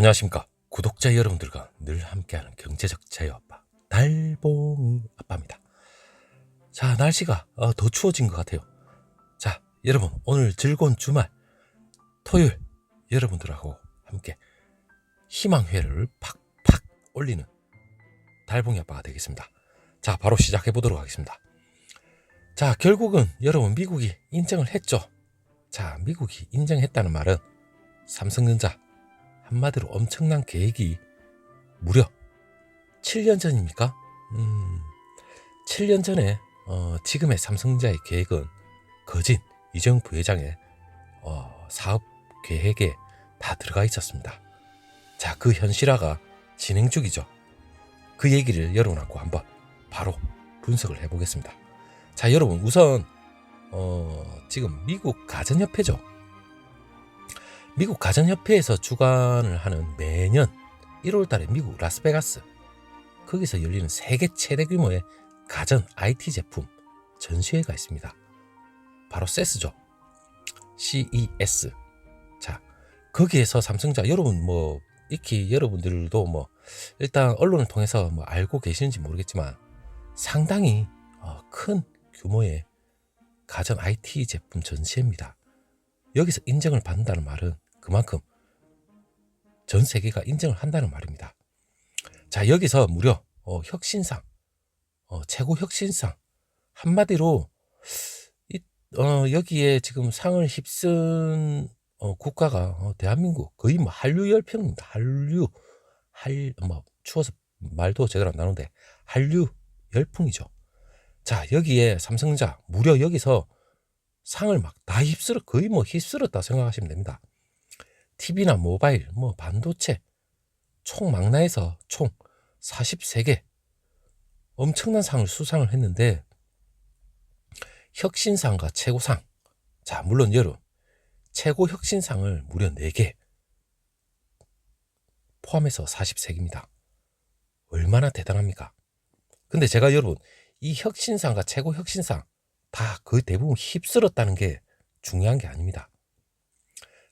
안녕하십니까. 구독자 여러분들과 늘 함께하는 경제적 자유 아빠 달봉이 아빠입니다. 자 날씨가 어, 더 추워진 것 같아요. 자 여러분 오늘 즐거운 주말 토요일 여러분들하고 함께 희망회를 팍팍 올리는 달봉이 아빠가 되겠습니다. 자 바로 시작해 보도록 하겠습니다. 자 결국은 여러분 미국이 인정을 했죠. 자 미국이 인정했다는 말은 삼성전자 한마디로 엄청난 계획이 무려 7년 전입니까? 음, 7년 전에 어, 지금의 삼성자의 계획은 거진 이정 부회장의 어, 사업 계획에 다 들어가 있었습니다. 자, 그 현실화가 진행 중이죠. 그 얘기를 여러분하고 한번 바로 분석을 해보겠습니다. 자, 여러분 우선 어, 지금 미국 가전협회죠. 미국 가전협회에서 주관을 하는 매년 1월 달에 미국 라스베가스 거기서 열리는 세계 최대 규모의 가전 IT 제품 전시회가 있습니다. 바로 CES죠. CES. 자, 거기에서 삼성자 여러분 뭐 익히 여러분들도 뭐 일단 언론을 통해서 뭐 알고 계시는지 모르겠지만 상당히 어, 큰 규모의 가전 IT 제품 전시회입니다. 여기서 인정을 받는다는 말은 그만큼 전 세계가 인정을 한다는 말입니다. 자, 여기서 무려 어, 혁신상, 어, 최고 혁신상 한마디로 이, 어, 여기에 지금 상을 휩쓴 어, 국가가 어, 대한민국 거의 뭐 한류 열평입니다. 한류 할 뭐 추워서 말도 제대로 안 나오는데 한류 열풍이죠. 자, 여기에 삼성전자 무려 여기서 상을 막 다 휩쓸어 거의 뭐 휩쓸었다 생각하시면 됩니다. TV나 모바일, 뭐 반도체 총 망라해서 총 43개 엄청난 상을 수상을 했는데 혁신상과 최고상 자 물론 여러분 최고 혁신상을 무려 4개 포함해서 43개입니다. 얼마나 대단합니까? 근데 제가 여러분 이 혁신상과 최고 혁신상 다 거의 대부분 휩쓸었다는 게 중요한 게 아닙니다.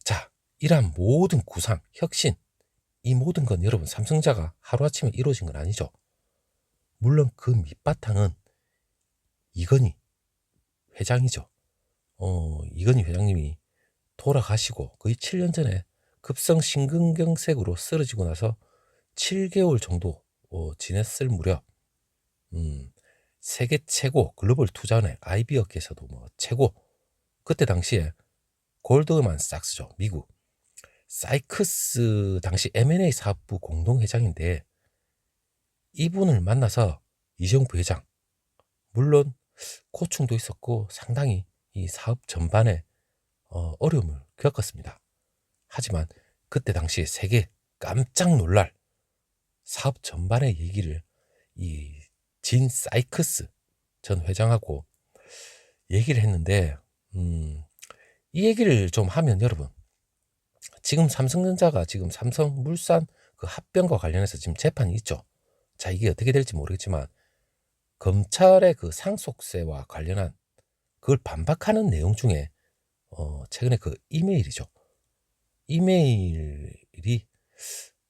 자, 이러한 모든 구상, 혁신, 이 모든 건 여러분 삼성자가 하루아침에 이루어진 건 아니죠. 물론 그 밑바탕은 이건희 회장이죠. 어, 이건희 회장님이 돌아가시고 거의 7년 전에 급성 심근경색으로 쓰러지고 나서 7개월 정도 어, 지냈을 무렵, 음, 세계 최고 글로벌 IB 업계에서도 뭐 최고 그때 당시에 골드만 삭스죠 미국 사이크스 당시 M&A 사업부 공동회장인데 이분을 만나서 이정부 회장 물론 고충도 있었고 상당히 이 사업 전반에 어, 어려움을 겪었습니다. 하지만 그때 당시에 세계 깜짝 놀랄 사업 전반의 얘기를 이 진 사이크스 전 회장하고 얘기를 했는데 음, 이 얘기를 좀 하면 여러분 지금 삼성전자가 지금 삼성물산 그 합병과 관련해서 지금 재판이 있죠. 자 이게 어떻게 될지 모르겠지만 검찰의 그 상속세와 관련한 그걸 반박하는 내용 중에 어 최근에 그 이메일이죠. 이메일이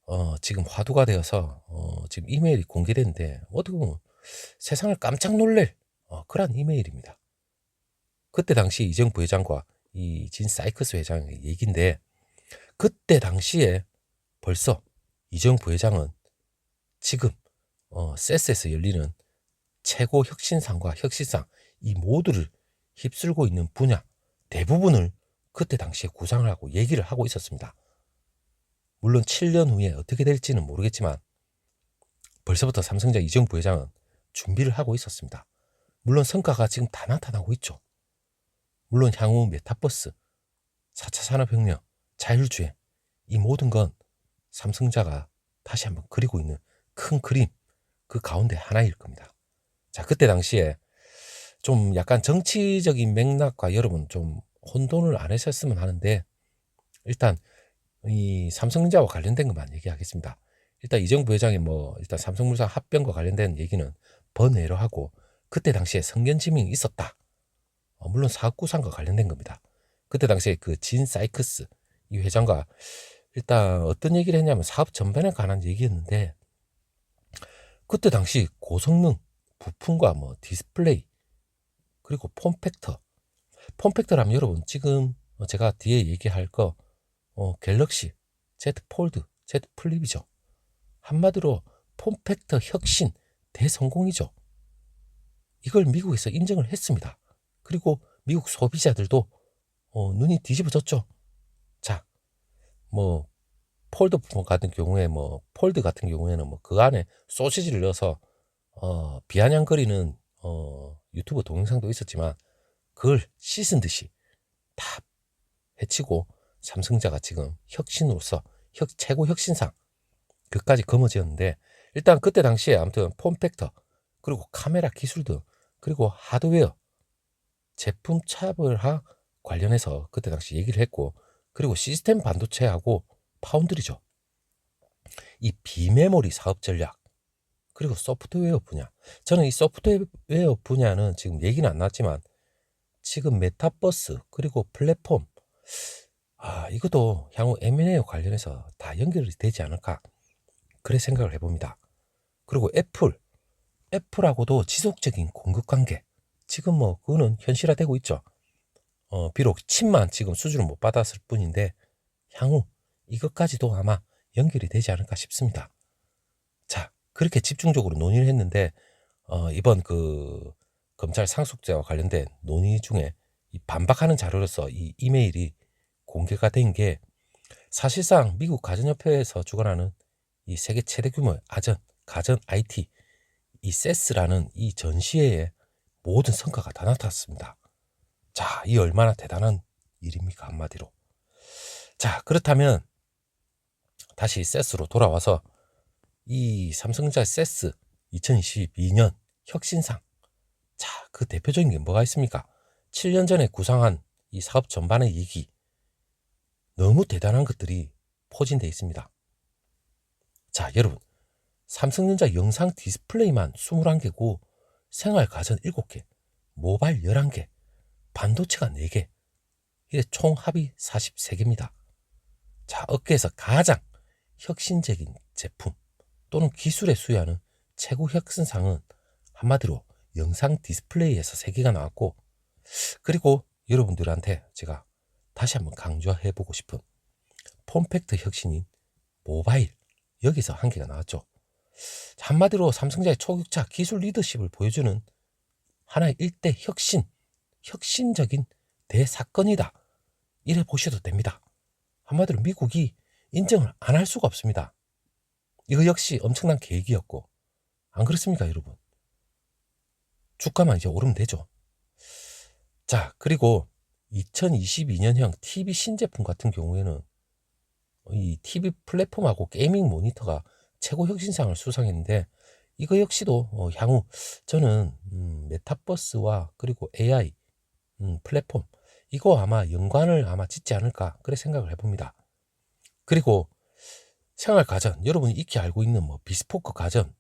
어 지금 화두가 되어서 어 지금 이메일이 공개됐는데 어떻게 보면 세상을 깜짝 놀랄 어, 그런 이메일입니다. 그때 당시 이정 부 회장과 이 진 사이크스 회장의 얘기인데 그때 당시에 벌써 이정 부 회장은 지금 어, 세스에서 열리는 최고 혁신상과 혁신상 이 모두를 휩쓸고 있는 분야 대부분을 그때 당시에 구상을 하고 얘기를 하고 있었습니다. 물론 7년 후에 어떻게 될지는 모르겠지만 벌써부터 삼성자 이정 부 회장은 준비를 하고 있었습니다. 물론 성과가 지금 다 나타나고 있죠. 물론 향후 메타버스, 4차 산업혁명, 자율주행 이 모든 건 삼성자가 다시 한번 그리고 있는 큰 그림 그 가운데 하나일 겁니다. 자 그때 당시에 좀 약간 정치적인 맥락과 여러분 좀 혼돈을 안 하셨으면 하는데 일단 이 삼성전자와 관련된 것만 얘기하겠습니다. 일단 이정 부 회장이 뭐 일단 삼성물산 합병과 관련된 얘기는 번외로 하고 그때 당시에 성견 지명이 있었다. 어, 물론 사업구상과 관련된 겁니다. 그때 당시에 그 진 사이크스 이 회장과 일단 어떤 얘기를 했냐면 사업 전반에 관한 얘기였는데 그때 당시 고성능 부품과 뭐 디스플레이 그리고 폼팩터 폼팩터라면 여러분 지금 제가 뒤에 얘기할 거 어, 갤럭시 Z 폴드 Z 플립이죠 한마디로 폼팩터 혁신 대성공이죠. 이걸 미국에서 인정을 했습니다. 그리고 미국 소비자들도 어, 눈이 뒤집어졌죠. 자 뭐 폴드 부품 같은 경우에 뭐 폴드 같은 경우에는 뭐 그 안에 소시지를 넣어서 어, 비아냥거리는 어, 유튜브 동영상도 있었지만 그걸 씻은 듯이 다 해치고 삼성자가 지금 혁신으로서 혁, 최고 혁신상 그까지 거머쥐었는데 일단 그때 당시에 아무튼 폼 팩터 그리고 카메라 기술 등 그리고 하드웨어 제품 차별화 관련해서 그때 당시 얘기를 했고 그리고 시스템 반도체하고 파운드리죠. 이 비메모리 사업 전략 그리고 소프트웨어 분야 저는 이 소프트웨어 분야는 지금 얘기는 안 나왔지만 지금 메타버스 그리고 플랫폼 아 이것도 향후 M&A 관련해서 다 연결이 되지 않을까 그래 생각을 해봅니다. 그리고 애플 애플하고도 지속적인 공급 관계 지금 뭐 그거는 현실화되고 있죠. 어, 비록 침만 지금 수준을 못 받았을 뿐인데 향후 이것까지도 아마 연결이 되지 않을까 싶습니다. 자, 그렇게 집중적으로 논의를 했는데 어, 이번 그 검찰 상속죄와 관련된 논의 중에 이 반박하는 자료로서 이 이메일이 공개가 된 게 사실상 미국 가전협회에서 주관하는 이 세계 최대 규모의 아전, 가전 IT, 이 세스라는 이 전시회에 모든 성과가 다 나타났습니다. 자, 이 얼마나 대단한 일입니까? 한마디로. 자, 그렇다면 다시 세스로 돌아와서 이 삼성전자 세스 2022년 혁신상. 자, 그 대표적인 게 뭐가 있습니까? 7년 전에 구상한 이 사업 전반의 얘기. 너무 대단한 것들이 포진되어 있습니다. 자, 여러분. 삼성전자 영상 디스플레이만 21개고 생활 가전 7개, 모바일 11개, 반도체가 4개. 이게 총 합이 43개입니다. 자, 업계에서 가장 혁신적인 제품 또는 기술에 수여하는 최고 혁신상은 한마디로 영상 디스플레이에서 3개가 나왔고 그리고 여러분들한테 제가 다시 한번 강조해 보고 싶은 폼팩트 혁신인 모바일 여기서 한 개가 나왔죠. 한마디로 삼성자의 초격차 기술 리더십을 보여주는 하나의 일대 혁신, 혁신적인 대사건이다. 이래 보셔도 됩니다. 한마디로 미국이 인정을 안 할 수가 없습니다. 이거 역시 엄청난 계획이었고, 안 그렇습니까, 여러분? 주가만 이제 오르면 되죠. 자, 그리고 2022년형 TV 신제품 같은 경우에는 이 TV 플랫폼하고 게이밍 모니터가 최고 혁신상을 수상했는데 이거 역시도 어, 향후 저는 음, 메타버스와 그리고 AI 음, 플랫폼 이거 아마 연관을 아마 짓지 않을까 그래 생각을 해봅니다. 그리고 생활 가전 여러분이 익히 알고 있는 뭐 비스포크 가전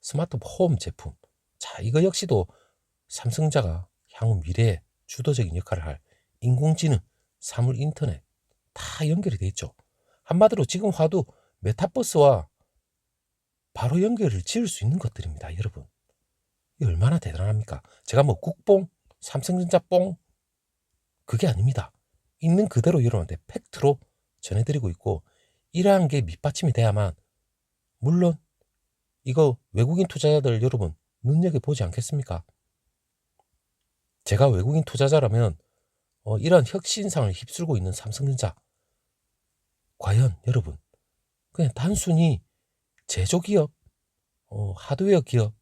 스마트폰 홈 제품 자 이거 역시도 삼성자가 향후 미래에 주도적인 역할을 할 인공지능 사물 인터넷 다 연결이 돼 있죠. 한마디로 지금 화두 메타버스와 바로 연결을 지을 수 있는 것들입니다, 여러분. 이 얼마나 대단합니까? 제가 뭐 국뽕, 삼성전자 뽕 그게 아닙니다. 있는 그대로 여러분한테 팩트로 전해드리고 있고 이러한 게 밑받침이 돼야만 물론 이거 외국인 투자자들 여러분 눈여겨 보지 않겠습니까? 제가 외국인 투자자라면 어, 이런 혁신상을 휩쓸고 있는 삼성전자 과연 여러분 그냥 단순히 제조기업, 어, 하드웨어 기업,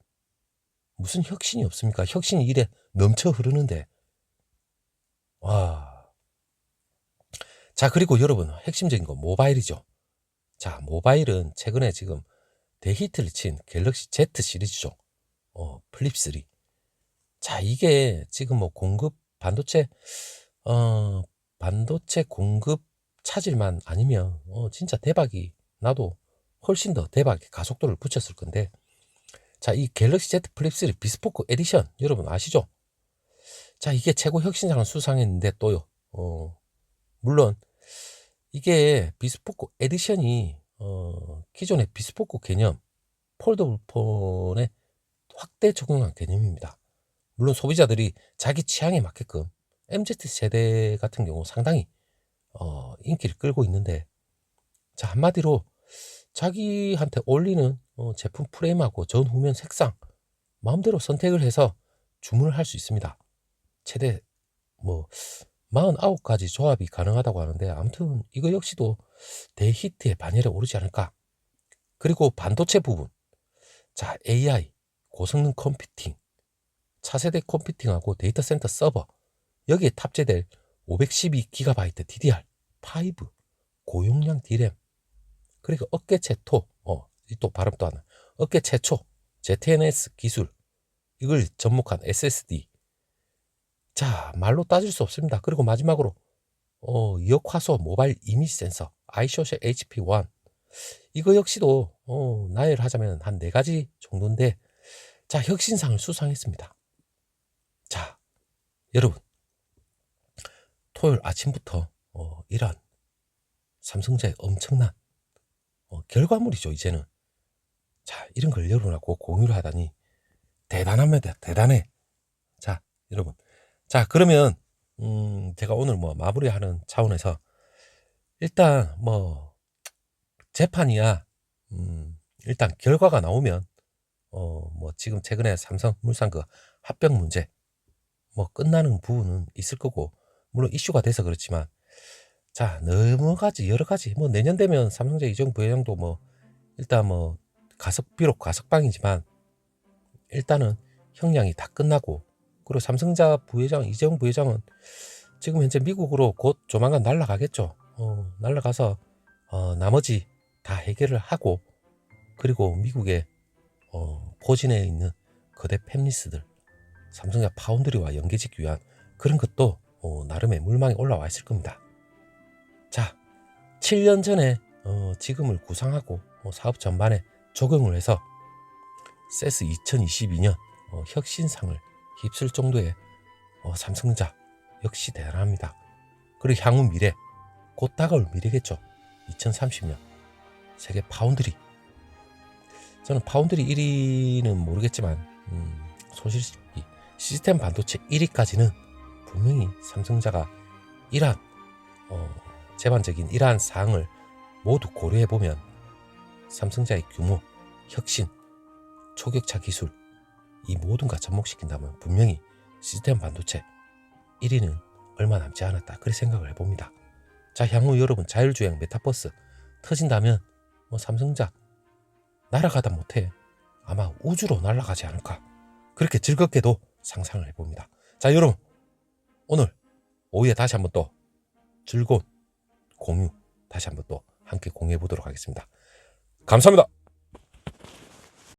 무슨 혁신이 없습니까? 혁신이 이래 넘쳐 흐르는데. 와. 자, 그리고 여러분, 핵심적인 거 모바일이죠. 자, 모바일은 최근에 지금 대히트를 친 갤럭시 Z 시리즈죠. 어, 플립 3. 자, 이게 지금 뭐 공급 반도체 어, 반도체 공급 차질만 아니면 어, 진짜 대박이 나도 훨씬 더 대박의 가속도를 붙였을 건데 자, 이 갤럭시 Z 플립 3 비스포크 에디션 여러분 아시죠? 자, 이게 최고 혁신상을 수상했는데 또요. 어, 물론 이게 비스포크 에디션이 어, 기존의 비스포크 개념 폴더블 폰에 확대 적용한 개념입니다. 물론 소비자들이 자기 취향에 맞게끔 MZ 세대 같은 경우 상당히 어, 인기를 끌고 있는데 자 한마디로 자기한테 어울리는 어, 제품 프레임하고 전 후면 색상 마음대로 선택을 해서 주문을 할 수 있습니다. 최대 뭐 49가지 조합이 가능하다고 하는데 아무튼 이거 역시도 대히트의 반열에 오르지 않을까. 그리고 반도체 부분. 자, AI, 고성능 컴퓨팅, 차세대 컴퓨팅하고 데이터 센터 서버. 여기에 탑재될 512GB DDR5 고용량 D램. 그리고 업계 최토, 어, 이또 발음 또 하나. 업계 최초 ZNS 기술. 이걸 접목한 SSD. 자, 말로 따질 수 없습니다. 그리고 마지막으로 어, 역화소 모바일 이미지 센서 아이쇼시 HP1 이거 역시도 어, 나열하자면 한 네 가지 정도인데 자 혁신상을 수상했습니다. 자 여러분 토요일 아침부터 어, 이런 삼성자의 엄청난 어, 결과물이죠 이제는. 자 이런 걸 여러분하고 공유를 하다니 대단합니다 대단해. 자 여러분. 자 그러면 음, 제가 오늘 뭐 마무리하는 차원에서 일단 뭐 재판이야 음, 일단 결과가 나오면 어 뭐 지금 최근에 삼성 물산 그 합병 문제 뭐 끝나는 부분은 있을 거고 물론 이슈가 돼서 그렇지만 자 너무 가지 여러 가지 뭐 내년 되면 삼성제 이정 부회장도 뭐 일단 뭐 가석 비록 가석방이지만 일단은 형량이 다 끝나고 그리고 삼성자 부회장 이재용 부회장은 지금 현재 미국으로 곧 조만간 날아가겠죠. 어, 날아가서 어, 나머지 다 해결을 하고 그리고 미국의 어, 포진에 있는 거대 팹리스들 삼성자 파운드리와 연계짓기 위한 그런 것도 어, 나름의 물망에 올라와 있을 겁니다. 자, 7년 전에 어, 지금을 구상하고 어, 사업 전반에 적용을 해서 세스 2022년 어, 혁신상을 휩쓸 정도의 어, 삼성자 역시 대단합니다. 그리고 향후 미래 곧 다가올 미래겠죠. 2030년 세계 파운드리 저는 파운드리 1위는 모르겠지만 음, 소실히 시스템 반도체 1위까지는 분명히 삼성자가 이러한 어, 제반적인 이러한 사항을 모두 고려해 보면 삼성자의 규모, 혁신, 초격차 기술 이 모든 걸 접목시킨다면 분명히 시스템 반도체 1위는 얼마 남지 않았다. 그렇게 생각을 해봅니다. 자, 향후 여러분 자율주행 메타버스 터진다면 뭐 삼성자 날아가다 못해 아마 우주로 날아가지 않을까. 그렇게 즐겁게도 상상을 해봅니다. 자, 여러분 오늘 오후에 다시 한번 또 즐거운 공유 다시 한번 또 함께 공유해 보도록 하겠습니다. 감사합니다.